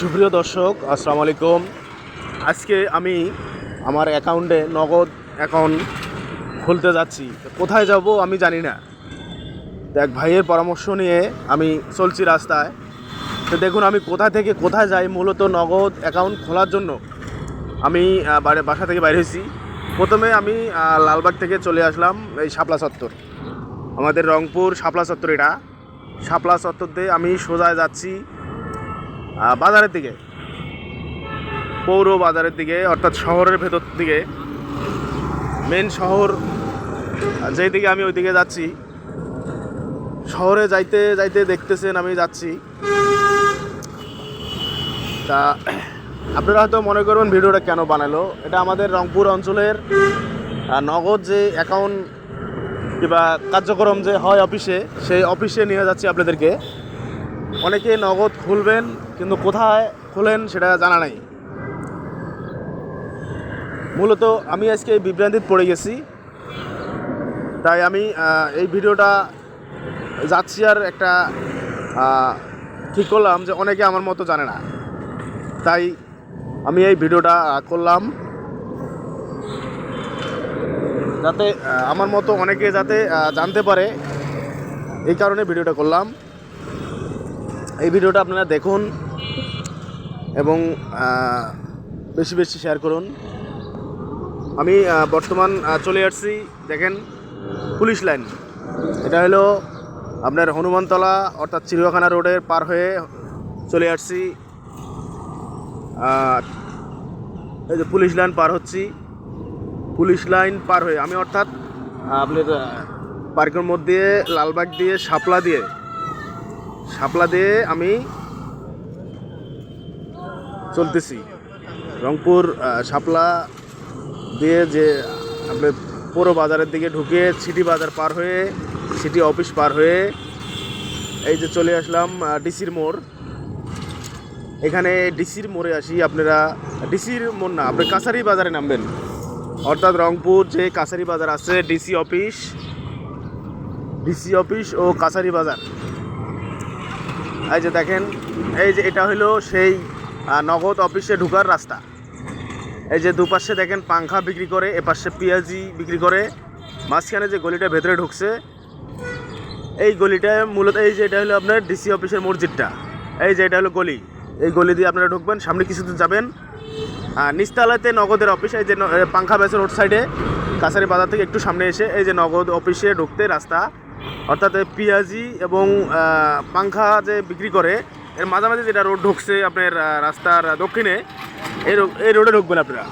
সুপ্রিয় দর্শক, আসসালামু আলাইকুম। আজকে আমি আমার অ্যাকাউন্টে নগদ অ্যাকাউন্ট খুলতে যাচ্ছি। কোথায় যাব আমি জানি না। এক ভাইয়ের পরামর্শ নিয়ে আমি চলছি রাস্তায়। তো দেখুন, আমি কোথা থেকে কোথায় যাই, মূলত নগদ অ্যাকাউন্ট খোলার জন্য। আমি বাসা থেকে বাইরে হয়েছি। প্রথমে আমি লালবাগ থেকে চলে আসলাম এই শাপলা চত্বর। আমাদের রংপুর শাপলা চত্বর এটা। শাপলা চত্বর দিয়ে আমি সোজা যাচ্ছি বাজারের দিকে। পৌর বাজারের দিকে অর্থাৎ শহরের ভেতর দিকে। মেন শহর আহ, যেই দিকে আমি ওইদিকে যাচ্ছি। শহরে যাইতে যাইতে দেখতেছেন আমি যাচ্ছি। তা আপনারা হয়তো মনে করবেন ভিডিওটা কেন বানালো? এটা আমাদের রংপুর অঞ্চলের নগদ যে অ্যাকাউন্ট কিংবা কার্যক্রম যে হয় অফিসে সেই অফিসে নিয়ে যাচ্ছি আপনাদেরকে। অনেকে নগদ খুলবেন কিন্তু কোথায় খুলেন সেটা জানা নাই। মূলত আমি আজকে এই বিভ্রান্তিত পড়ে গেছি। তাই আমি এই ভিডিওটা যাচ্ছি আর একটা ঠিক করলাম যে অনেকে আমার মতো জানে না। তাই আমি এই ভিডিওটা করলাম। যাতে আমার মতো অনেকে যাতে জানতে পারে, এই কারণে ভিডিওটা করলাম। এই ভিডিওটা আপনারা দেখুন। এবং বেশি বেশি শেয়ার করুন। আমি বর্তমান চলে আসছি, দেখেন, পুলিশ লাইন। এটা হলো আপনার হনুমানতলা, অর্থাৎ চিড়িয়াখানা রোডের পার হয়ে চলে আসছি। এই যে পুলিশ লাইন পার হচ্ছি। পুলিশ লাইন পার হয়ে, আমি অর্থাৎ আপনার পার্কের মধ্যে, লালবাগ দিয়ে, শাপলা দিয়ে শাপলা দিয়ে আমি চলতেছি। রংপুর শাপলা দিয়ে যে আপনার পুরো বাজারের দিকে ঢুকে সিটি বাজার পার হয়ে সিটি অফিস পার হয়ে এই যে চলে আসলাম ডিসির মোড়। এখানে ডিসির মোড়ে আসি আপনারা। ডিসির মোড় না, আপনি কাছারি বাজারে নামবেন। অর্থাৎ রংপুর যে কাছারি বাজার আছে, ডিসি অফিস ডিসি অফিস ও কাছারি বাজার। এই যে দেখেন, এই যে এটা হলো সেই নগদ অফিসে ঢুকার রাস্তা। এই যে দুপাশে দেখেন পাংখা বিক্রি করে, এপাশে পেঁয়াজি বিক্রি করে, মাঝখানে যে গলিটা ভেতরে ঢুকছে, এই গলিটায় মূলত এই যে এটা হলো আপনার ডিসি অফিসের মসজিদটা। এই যে এটা হলো গলি। এই গলি দিয়ে আপনারা ঢুকবেন, সামনে কিছু দূর যাবেন। আর নিচতলাতে নগদের অফিস, এই যে পাংখা ব্যাসের রোড সাইডে, কাছারি বাজার থেকে একটু সামনে এসে এই যে নগদ অফিসে ঢুকতে রাস্তা। অর্থাৎ পেঁয়াজি এবং পাংখা যে বিক্রি করে এর মাঝামাঝি যেটা রোড ঢুকছে আপনার রাস্তার দক্ষিণে এই এই রোডে ঢুকবেন আপনারা।